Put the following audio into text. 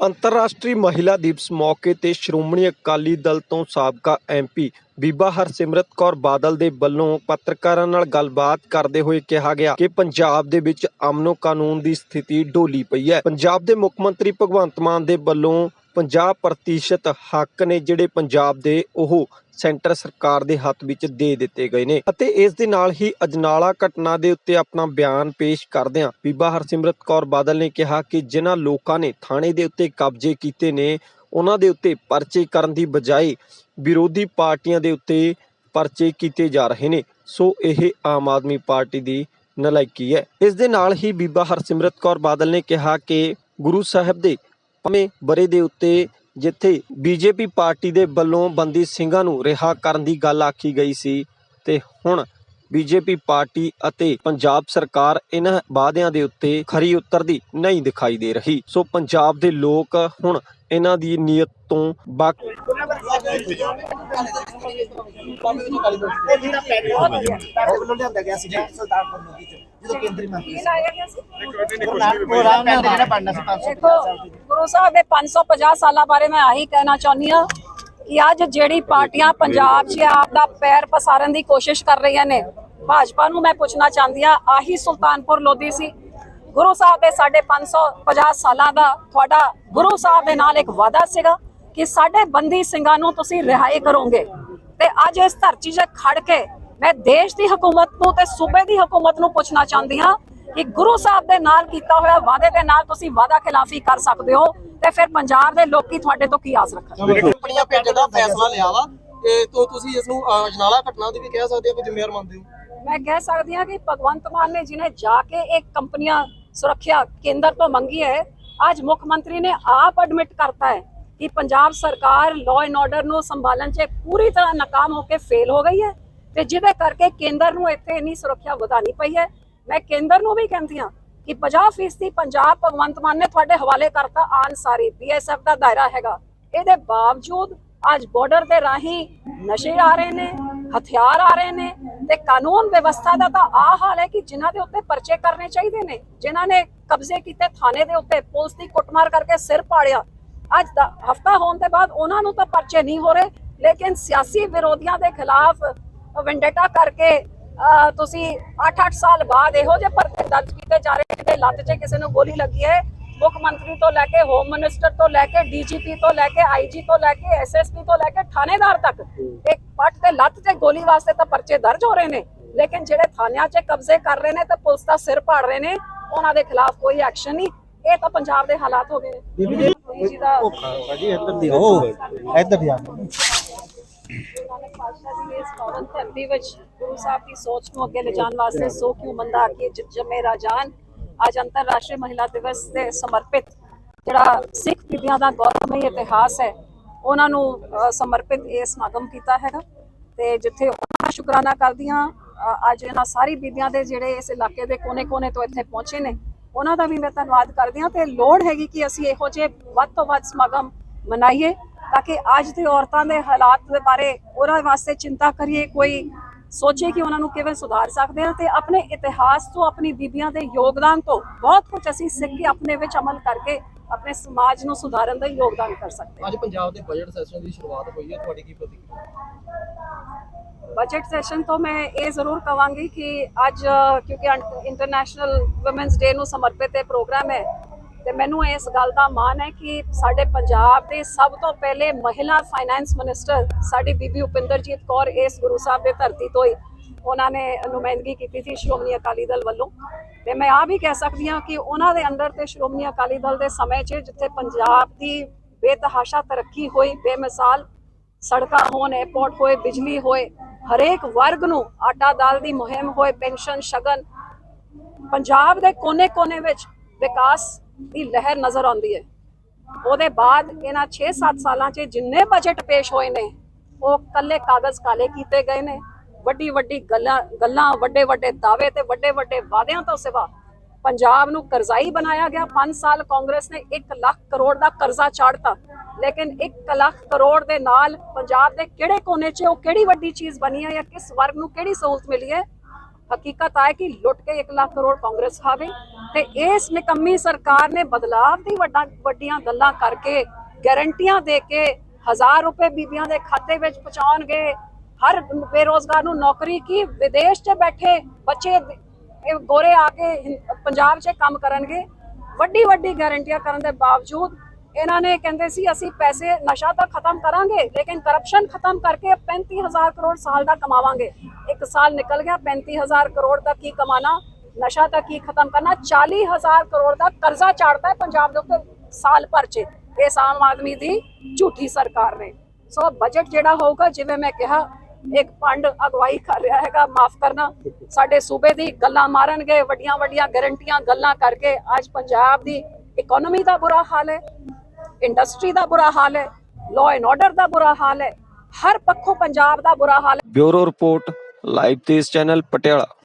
ਅੰਤਰਰਾਸ਼ਟਰੀ ਮਹਿਲਾ ਦਿਵਸ ਮੌਕੇ ਤੇ ਸ਼੍ਰੋਮਣੀ ਅਕਾਲੀ ਦਲ ਤੋਂ ਸਾਬਕਾ ਐਮਪੀ ਬੀਬਾ ਹਰਸਿਮਰਤ ਕੌਰ ਬਾਦਲ ਦੇ ਵੱਲੋਂ ਪੱਤਰਕਾਰਾਂ ਨਾਲ ਗੱਲਬਾਤ ਕਰਦੇ ਹੋਏ ਕਿਹਾ ਗਿਆ ਕਿ ਪੰਜਾਬ ਦੇ ਵਿੱਚ ਅਮਨੋ ਕਾਨੂੰਨ ਦੀ ਸਥਿਤੀ ਢੋਲੀ ਪਈ ਹੈ। ਪੰਜਾਬ ਦੇ ਮੁੱਖ ਮੰਤਰੀ ਭਗਵੰਤ ਮਾਨ ਦੇ ਵੱਲੋਂ 50% ਹੱਕ ਨੇ ਜਿਹੜੇ ਪੰਜਾਬ ਦੇ ਉਹ ਸੈਂਟਰ ਸਰਕਾਰ ਦੇ ਹੱਥ ਵਿੱਚ ਦੇ ਦਿੱਤੇ ਗਏ ਨੇ। ਅਤੇ ਇਸ ਦੇ ਨਾਲ ਹੀ ਅਜਨਾਲਾ ਘਟਨਾ ਦੇ ਉੱਤੇ ਆਪਣਾ ਬਿਆਨ ਪੇਸ਼ ਕਰਦਿਆਂ ਬੀਬਾ ਹਰਸਿਮਰਤ ਕੌਰ ਬਾਦਲ ਨੇ ਕਿਹਾ ਕਿ ਜਿਨ੍ਹਾਂ ਲੋਕਾਂ ਨੇ ਥਾਣੇ ਦੇ ਉੱਤੇ ਕਬਜ਼ੇ ਕੀਤੇ ਨੇ, ਉਹਨਾਂ ਦੇ ਉੱਤੇ ਪਰਚੇ ਕਰਨ ਦੀ ਬਜਾਏ ਵਿਰੋਧੀ ਪਾਰਟੀਆਂ ਦੇ ਉੱਤੇ ਪਰਚੇ ਕੀਤੇ ਜਾ ਰਹੇ ਨੇ। ਸੋ ਇਹ ਆਮ ਆਦਮੀ ਪਾਰਟੀ ਦੀ ਨਲਾਇਕੀ ਹੈ। ਇਸ ਦੇ ਨਾਲ ਹੀ ਬੀਬਾ ਹਰਸਿਮਰਤ ਕੌਰ ਬਾਦਲ ਨੇ ਕਿਹਾ ਕਿ ਗੁਰੂ ਸਾਹਿਬ ਦੇ ਪੰਜਵੇਂ ਬਰੇ ਦੇ ਉੱਤੇ ਜਿੱਥੇ ਬੀਜੇਪੀ ਪਾਰਟੀ ਦੇ ਵੱਲੋਂ ਬੰਦੀ ਸਿੰਘਾਂ ਨੂੰ ਰਿਹਾ ਕਰਨ ਦੀ ਗੱਲ ਆਖੀ ਗਈ ਸੀ ਤੇ ਹੁਣ ਬੀਜੇਪੀ ਪਾਰਟੀ ਅਤੇ ਪੰਜਾਬ ਸਰਕਾਰ ਇਹਨਾਂ ਵਾਅਦਿਆਂ ਦੇ ਉੱਤੇ ਖਰੀ ਉਤਰਦੀ ਨਹੀਂ ਦਿਖਾਈ ਦੇ ਰਹੀ। ਸੋ ਪੰਜਾਬ ਦੇ ਲੋਕ ਹੁਣ ਇਹਨਾਂ ਦੀ ਨੀਅਤ ਤੋਂ ਬਾਕ ਜਿਹੜਾ ਪੈਟਰੋਲ ਲਿਆਂਦਾ ਗਿਆ ਸੀ ਸੁਲਤਾਨਪੁਰ ਲੋਧੀ ਚ ਜਦੋਂ ਕੇਂਦਰੀ ਮੰਤਰੀ ਸੀ ਉਹ ਰਾਮ ਨਾਲ ਜਿਹੜਾ ਬਣਨਾ ਸੀ 550 ਸਾਲ ਦੀ ਗੁਰੂ ਸਾਹਿਬ ਦੇ 550 ਸਾਲਾਂ ਬਾਰੇ ਮੈਂ ਆਹੀ ਕਹਿਣਾ ਚਾਹੁੰਦੀ ਹਾਂ ਕਿ ਅੱਜ ਜਿਹੜੀ ਪਾਰਟੀਆਂ ਪੰਜਾਬ 'ਚ ਆਪ ਦਾ ਪੈਰ ਪਸਾਰਨ ਦੀ ਕੋਸ਼ਿਸ਼ ਕਰ ਰਹੀਆਂ ਨੇ, ਭਾਜਪਾ ਨੂੰ ਮੈਂ ਪੁੱਛਣਾ ਚਾਹੁੰਦੀ ਹਾਂ, ਆਹੀ ਸੁਲਤਾਨਪੁਰ ਲੋਧੀ ਸੀ। ਗੁਰੂ ਸਾਹਿਬ ਦੇ ਸਾਡੇ 550 ਸਾਲਾਂ ਦਾ ਤੁਹਾਡਾ ਗੁਰੂ ਸਾਹਿਬ ਦੇ ਨਾਲ ਇੱਕ ਵਾਅਦਾ ਸੀਗਾ। ਕਿ ਸਾਡੇ ਬੰਦੀ ਸਿੰਘਾਂ ਨੂੰ ਤੁਸੀਂ ਰਿਹਾਈ ਕਰੋਗੇ। ਤੇ ਅੱਜ ਇਸ ਧਰਤੀ 'ਤੇ ਖੜ ਕੇ ਮੈਂ ਦੇਸ਼ ਦੀ ਹਕੂਮਤ ਨੂੰ ਤੇ ਸੂਬੇ ਦੀ ਹਕੂਮਤ ਨੂੰ ਪੁੱਛਣਾ ਚਾਹੁੰਦੀ ਹਾਂ ਕਿ ਗੁਰੂ ਸਾਹਿਬ ਦੇ ਨਾਲ ਕੀਤਾ ਹੋਇਆ ਵਾਅਦੇ ਦੇ ਨਾਲ ਤੁਸੀਂ ਵਾਅਦਾ ਖਿਲਾਫੀ ਕਰ ਸਕਦੇ ਹੋ ਤੇ ਫਿਰ ਪੰਜਾਬ ਦੇ ਲੋਕੀ ਤੁਹਾਡੇ ਤੋਂ ਕੀ ਆਸ ਰੱਖਣ ਕੰਪਨੀਆਂ ਭੇਜਣ ਦਾ ਫੈਸਲਾ ਲਿਆ ਵਾ ਤੇ ਤੋਂ ਤੁਸੀਂ ਇਸ ਨੂੰ ਅਜਨਾਲਾ ਘਟਨਾ ਦੀ ਵੀ ਕਹਿ ਸਕਦੇ ਹੋ ਕਿ ਜ਼ਿੰਮੇਵਾਰ ਮੰਨਦੇ ਹੋ? ਮੈਂ ਕਹਿ ਸਕਦੀ ਹਾਂ ਕਿ ਭਗਵੰਤ ਮਾਨ ਨੇ ਜਿਹਨੇ ਜਾ ਕੇ ਇੱਕ ਕੰਪਨੀਆਂ ਸੁਰੱਖਿਆ ਕੇਂਦਰ ਤੋਂ ਮੰਗੀ ਹੈ ਅੱਜ ਮੁੱਖ ਮੰਤਰੀ ਨੇ ਆਪ ਐਡਮਿਟ ਕਰਤਾ ਹੈ ਕਿ ਪੰਜਾਬ ਸਰਕਾਰ ਲਾਅ ਐਂਡ ਆਰਡਰ ਨੂੰ ਸੰਭਾਲਣ 'ਚ ਪੂਰੀ ਤਰ੍ਹਾਂ ਨਾਕਾਮ ਹੋ ਕੇ ਫੇਲ ਹੋ ਗਈ ਹੈ ਤੇ ਜਿਹਦੇ ਕਰਕੇ ਕੇਂਦਰ ਨੂੰ ਇੱਥੇ ਇੰਨੀ ਸੁਰੱਖਿਆ ਵਧਾਣੀ ਪਈ ਹੈ। ਮੈਂ ਕੇਂਦਰ ਨੂੰ ਵੀ ਕਹਿੰਦੀ ਹਾਂ ਕਿ 50% ਪੰਜਾਬ ਭਗਵੰਤ ਮਾਨ ਨੇ ਤੁਹਾਡੇ ਹਵਾਲੇ ਕਰਤਾ ਆਨ ਸਾਰੀ ਬੀਐਸਐਫ ਦਾ ਦਾਇਰਾ ਹੈਗਾ। ਇਹਦੇ ਬਾਵਜੂਦ ਅੱਜ ਬਾਰਡਰ ਦੇ ਰਾਹੀਂ ਨਸ਼ੇ ਆ ਰਹੇ ਨੇ, ਹਥਿਆਰ ਆ ਰਹੇ ਨੇ ਤੇ ਕਾਨੂੰਨ ਵਿਵਸਥਾ ਦਾ ਤਾਂ ਆ ਹਾਲ ਹੈ ਕਿ ਜਿਨ੍ਹਾਂ ਦੇ ਉੱਤੇ ਪਰਚੇ ਕਰਨੇ ਚਾਹੀਦੇ ਨੇ, ਜਿਨ੍ਹਾਂ ਨੇ ਕਬਜ਼ੇ ਕੀਤੇ ਥਾਣੇ ਦੇ ਉੱਤੇ ਪੁਲਿਸ ਦੀ ਕੁੱਟਮਾਰ ਕਰਕੇ ਸਿਰ ਪਾੜਿਆ ਅੱਜ ਦਾ ਹਫਤਾ ਹੋਣ ਦੇ ਬਾਅਦ ਉਹਨਾਂ ਨੂੰ ਤਾਂ ਪਰਚੇ ਨਹੀਂ ਹੋ ਰਹੇ, ਲੇਕਿਨ ਸਿਆਸੀ ਵਿਰੋਧੀਆਂ ਦੇ ਖਿਲਾਫ ਵੈਂਡੇਟਾ ਕਰਕੇ ਤੁਸੀਂ 8-8 ਸਾਲ ਬਾਅਦ ਇਹੋ ਜਿਹੇ ਪਰਚੇ ਦਰਜ ਕੀਤੇ ਜਾ ਰਹੇ ਕਿ ਲੱਤ 'ਚ ਕਿਸੇ ਨੂੰ ਗੋਲੀ ਲੱਗੀ ਹੈ। ਮੁੱਖ ਮੰਤਰੀ ਤੋਂ ਲੈ ਕੇ ਹੋਮ ਮਿਨਿਸਟਰ ਤੋਂ ਲੈ ਕੇ ਡੀਜੀਪੀ ਤੋਂ ਲੈ ਕੇ ਆਈਜੀ ਤੋਂ ਲੈ ਕੇ ਐਸਐਸਪੀ ਤੋਂ ਲੈ ਕੇ ਥਾਣੇਦਾਰ ਤੱਕ, ਇੱਕ ਪੱਟ ਤੇ ਲੱਤ 'ਚ ਗੋਲੀ ਵਾਸਤੇ ਤਾਂ ਪਰਚੇ ਦਰਜ ਹੋ ਰਹੇ ਨੇ। ਲੇਕਿਨ ਜਿਹੜੇ ਥਾਣਿਆਂ 'ਚ ਕਬਜ਼ੇ ਕਰ ਰਹੇ ਨੇ ਤੇ ਪੁਲਿਸ ਦਾ ਸਿਰ ਪਾੜ ਰਹੇ ਨੇ, ਉਹਨਾਂ ਦੇ ਖਿਲਾਫ ਕੋਈ ਐਕਸ਼ਨ ਨਹੀਂ। ਇਹ ਤਾਂ ਪੰਜਾਬ ਦੇ ਹਾਲਾਤ ਹੋ ਗਏ ਨੇ। ਜੀ ਦਾ ਇੱਧਰ ਦੀ ਆ। ਨਾਨਕ ਪਾਤਸ਼ਾਹ ਜੀ ਇਸ ਪਾਵਨ ਧਰਤੀ ਵਿੱਚ ਗੁਰੂ ਸਾਹਿਬ ਦੀ ਸੋਚ ਨੂੰ ਅੱਗੇ ਲਿਜਾਣ ਵਾਸਤੇ ਸੋ ਕਿਉ ਮੰਦਾ ਆਖੀਏ ਜਿਤ ਜਮੇ ਰਾਜਾਨ। ਅੱਜ ਅੰਤਰਰਾਸ਼ਟਰੀ ਮਹਿਲਾ ਦਿਵਸ ਦੇ ਸਮਰਪਿਤ ਜਿਹੜਾ ਸਿੱਖ ਬੀਬੀਆਂ ਦਾ ਗੌਰਵਮਈ ਇਤਿਹਾਸ ਹੈ ਉਹਨਾਂ ਨੂੰ ਸਮਰਪਿਤ ਇਹ ਸਮਾਗਮ ਕੀਤਾ ਹੈਗਾ। ਤੇ ਜਿੱਥੇ ਉਹਨਾਂ ਸ਼ੁਕਰਾਨਾ ਕਰਦੀਆਂ ਅੱਜ ਇਹਨਾਂ ਸਾਰੀ ਬੀਬੀਆਂ ਦੇ ਜਿਹੜੇ ਇਸ ਇਲਾਕੇ ਦੇ ਕੋਨੇ-ਕੋਨੇ ਤੋਂ ਇੱਥੇ ਪਹੁੰਚੇ ਨੇ ਉਹਨਾਂ ਦਾ ਵੀ ਮੈਂ ਧੰਨਵਾਦ ਕਰਦੀ ਹਾਂ ਤੇ ਲੋੜ ਹੈਗੀ ਕਿ ਅਸੀਂ ਇਹੋ ਜਿਹੇ ਵੱਧ ਤੋਂ ਵੱਧ ਸਮਾਗਮ ਮਨਾਈਏ ਤਾਂ ਕਿ ਅੱਜ ਦੇ ਔਰਤਾਂ ਦੇ ਹਾਲਾਤ ਦੇ ਬਾਰੇ ਉਹਨਾਂ ਵਾਸਤੇ ਚਿੰਤਾ ਕਰੀਏ, ਕੋਈ ਸੋਚੇ ਕਿ ਉਹਨਾਂ ਨੂੰ ਕਿਵੇਂ ਸੁਧਾਰ ਸਕਦੇ ਹਾਂ ਤੇ ਆਪਣੇ ਇਤਿਹਾਸ ਤੋਂ, ਆਪਣੀ ਬੀਬੀਆਂ ਦੇ ਯੋਗਦਾਨ ਤੋਂ ਬਹੁਤ ਕੁਝ ਅਸੀਂ ਸਿੱਖ ਕੇ ਆਪਣੇ ਵਿੱਚ ਅਮਲ ਕਰਕੇ ਆਪਣੇ ਸਮਾਜ ਨੂੰ ਸੁਧਾਰਨ ਦਾ ਯੋਗਦਾਨ ਕਰ ਸਕਦੇ ਹਾਂ। ਅੱਜ ਪੰਜਾਬ ਦੇ ਬਜਟ ਸੈਸ਼ਨ ਦੀ ਸ਼ੁਰੂਆਤ ਹੋਈ ਹੈ, ਤੁਹਾਡੀ ਕੀ ਪ੍ਰਤੀਕਿਰਿਆ? ਬਜਟ ਸੈਸ਼ਨ ਤੋਂ ਮੈਂ ਇਹ ਜ਼ਰੂਰ ਕਵਾਂਗੀ ਕਿ ਅੱਜ ਕਿਉਂਕਿ ਇੰਟਰਨੈਸ਼ਨਲ ਔਮਨਸ ਡੇ ਨੂੰ ਸਮਰਪਿਤ ਇਹ ਪ੍ਰੋਗਰਾਮ ਹੈ ਤੇ ਮੈਨੂੰ ਇਸ ਗੱਲ ਦਾ ਮਾਣ ਹੈ ਕਿ ਸਾਡੇ ਪੰਜਾਬ ਦੇ ਸਭ ਤੋਂ ਪਹਿਲੇ ਮਹਿਲਾ ਫਾਈਨੈਂਸ ਮਿਨਿਸਟਰ ਸਾਡੀ ਬੀਬੀ ਉਪਿੰਦਰਜੀਤ ਕੌਰ ਇਸ ਗੁਰੂ ਸਾਹਿਬ ਦੇ ਧਰਤੀ ਤੋਂ ਹੀ ਉਹਨਾਂ ਨੇ ਨੁਮਾਇੰਦਗੀ ਕੀਤੀ ਸੀ ਸ਼੍ਰੋਮਣੀ ਅਕਾਲੀ ਦਲ ਵੱਲੋਂ ਤੇ ਮੈਂ ਆ ਵੀ ਕਹਿ ਸਕਦੀ ਹਾਂ ਕਿ ਉਹਨਾਂ ਦੇ ਅੰਡਰ ਤੇ ਸ਼੍ਰੋਮਣੀ ਅਕਾਲੀ ਦਲ ਦੇ ਸਮੇਂ 'ਚ ਜਿੱਥੇ ਪੰਜਾਬ ਦੀ ਬੇਤਹਾਸ਼ਾ ਤਰੱਕੀ ਹੋਈ ਬੇਮਿਸਾਲ ਸੜਕਾਂ ਹੋਣ 에ਅਰਪੋਰਟ ਹੋਏ ਬਿਜਲੀ ਹੋਏ ਹਰੇਕ ਵਰਗ ਨੂੰ ਆਟਾ ਦਾਲ ਦੀ ਮੁਹਿੰਮ ਹੋਏ ਪੈਨਸ਼ਨ ਸ਼ਗਨ, ਪੰਜਾਬ ਦੇ ਕੋਨੇ-ਕੋਨੇ ਵਿੱਚ ਵਿਕਾਸ ਦੀ ਲਹਿਰ ਨਜ਼ਰ ਆਉਂਦੀ ਹੈ। ਉਹਦੇ ਬਾਅਦ ਇਹਨਾਂ 6-7 ਸਾਲਾਂ 'ਚ ਜਿੰਨੇ ਬਜਟ ਪੇਸ਼ ਹੋਏ ਨੇ, ਉਹ ਕੱਲੇ ਕਾਗਜ਼ ਕਾਲੇ ਕੀਤੇ ਗਏ ਨੇ। ਵੱਡੀ ਵੱਡੀ ਗੱਲਾਂ ਗੱਲਾਂ ਵੱਡੇ ਵੱਡੇ ਦਾਅਵੇ ਤੇ ਵੱਡੇ ਵੱਡੇ ਵਾਅਦਿਆਂ ਤੋਂ ਸਿਵਾ ਪੰਜਾਬ ਨੂੰ ਕਰਜ਼ਾਈ ਬਣਾਇਆ ਗਿਆ। 5 ਸਾਲ ਕਾਂਗਰਸ ਨੇ 1 ਲੱਖ ਕਰੋੜ ਦਾ ਕਰਜ਼ਾ ਚਾੜਤਾ। ਲੇਕਿਨ 1 ਲੱਖ ਕਰੋੜ ਦੇ ਨਾਲ ਪੰਜਾਬ ਦੇ ਕਿਹੜੇ ਕੋਨੇ 'ਚ ਉਹ ਕਿਹੜੀ ਵੱਡੀ ਚੀਜ਼ ਬਣੀ ਹੈ ਜਾਂ ਕਿਸ ਵਰਗ ਨੂੰ ਕਿਹੜੀ ਸਹੂਲਤ ਮਿਲੀ ਹੈ? ਹਕੀਕਤ ਹੈ ਕਿ ਲੁੱਟ ਕੇ 1 ਲੱਖ ਕਰੋੜ ਕਾਂਗਰਸ ਖਾਵੇ ਤੇ ਇਸ ਨਿਕੰਮੀ ਸਰਕਾਰ ਨੇ ਬਦਲਾਵ ਦੀ ਵੱਡਾ ਵੱਡੀਆਂ ਗੱਲਾਂ ਕਰਕੇ ਗਾਰੰਟੀਆਂ ਦੇ ਕੇ ਹਜ਼ਾਰ ਰੁਪਏ ਬੀਬੀਆਂ ਦੇ ਖਾਤੇ ਵਿੱਚ ਪਹੁੰਚਾਉਣਗੇ। ਹਰ ਬੇਰੋਜ਼ਗਾਰ ਨੂੰ ਨੌਕਰੀ ਕੀ? ਵਿਦੇਸ਼ 'ਚ ਬੈਠੇ ਬੱਚੇ ਇਹ ਗੋਰੇ ਆ ਕੇ ਪੰਜਾਬ 'ਚ ਕੰਮ ਕਰਨਗੇ। ਵੱਡੀ ਵੱਡੀ ਗਾਰੰਟੀਆਂ ਕਰਨ ਦੇ ਬਾਵਜੂਦ ਇਹਨਾਂ ਨੇ ਕਹਿੰਦੇ ਸੀ, ਅਸੀਂ ਪੈਸੇ, ਨਸ਼ਾ ਤਾਂ ਖਤਮ ਕਰਾਂਗੇ, ਲੇਕਿਨ ਕਰਪਸ਼ਨ ਖਤਮ ਕਰਕੇ 35000 ਕਰੋੜ ਸਾਲ ਦਾ ਕਮਾਵਾਂਗੇ। ਇੱਕ ਸਾਲ ਨਿਕਲ ਗਿਆ 35000 ਕਰੋੜ ਦਾ ਕੀ ਕਮਾਣਾ, ਨਸ਼ਾ ਤਾਂ ਕੀ ਖਤਮ ਕਰਨਾ? 40000 ਕਰੋੜ ਦਾ ਕਰਜ਼ਾ ਚਾੜਦਾ ਹੈ ਪੰਜਾਬ ਦੇ ਉੱਤੇ ਸਾਲ ਭਰ 'ਚ। ਇਸ ਆਮ ਆਦਮੀ ਦੀ ਝੂਠੀ ਸਰਕਾਰ ਨੇ। ਸੋ ਬਜਟ ਜਿਹੜਾ ਹੋਊਗਾ, ਜਿਵੇਂ ਮੈਂ ਕਿਹਾ ਇੱਕ ਪੰਡ ਅਗਵਾਈ ਕਰ ਰਿਹਾ ਹੈਗਾ, ਮਾਫ ਕਰਨਾ। ਸਾਡੇ ਸੂਬੇ ਦੀ ਗੱਲਾਂ ਮਾਰਨਗੇ ਵੱਡੀਆਂ ਵੱਡੀਆਂ ਗਾਰੰਟੀਆਂ ਗੱਲਾਂ ਕਰਕੇ। ਅੱਜ ਪੰਜਾਬ ਦੀ ਇਕਨੋਮੀ ਦਾ ਬੁਰਾ ਹਾਲ ਹੈ ਇੰਡਸਟਰੀ ਦਾ ਬੁਰਾ ਹਾਲ ਹੈ ਲਾਅ ਐਂਡ ਆਰਡਰ ਦਾ ਬੁਰਾ ਹਾਲ ਹੈ, ਹਰ ਪੱਖੋਂ ਪੰਜਾਬ ਦਾ ਬੁਰਾ ਹਾਲ ਹੈ। Bureau report, live Tez channel Patiala.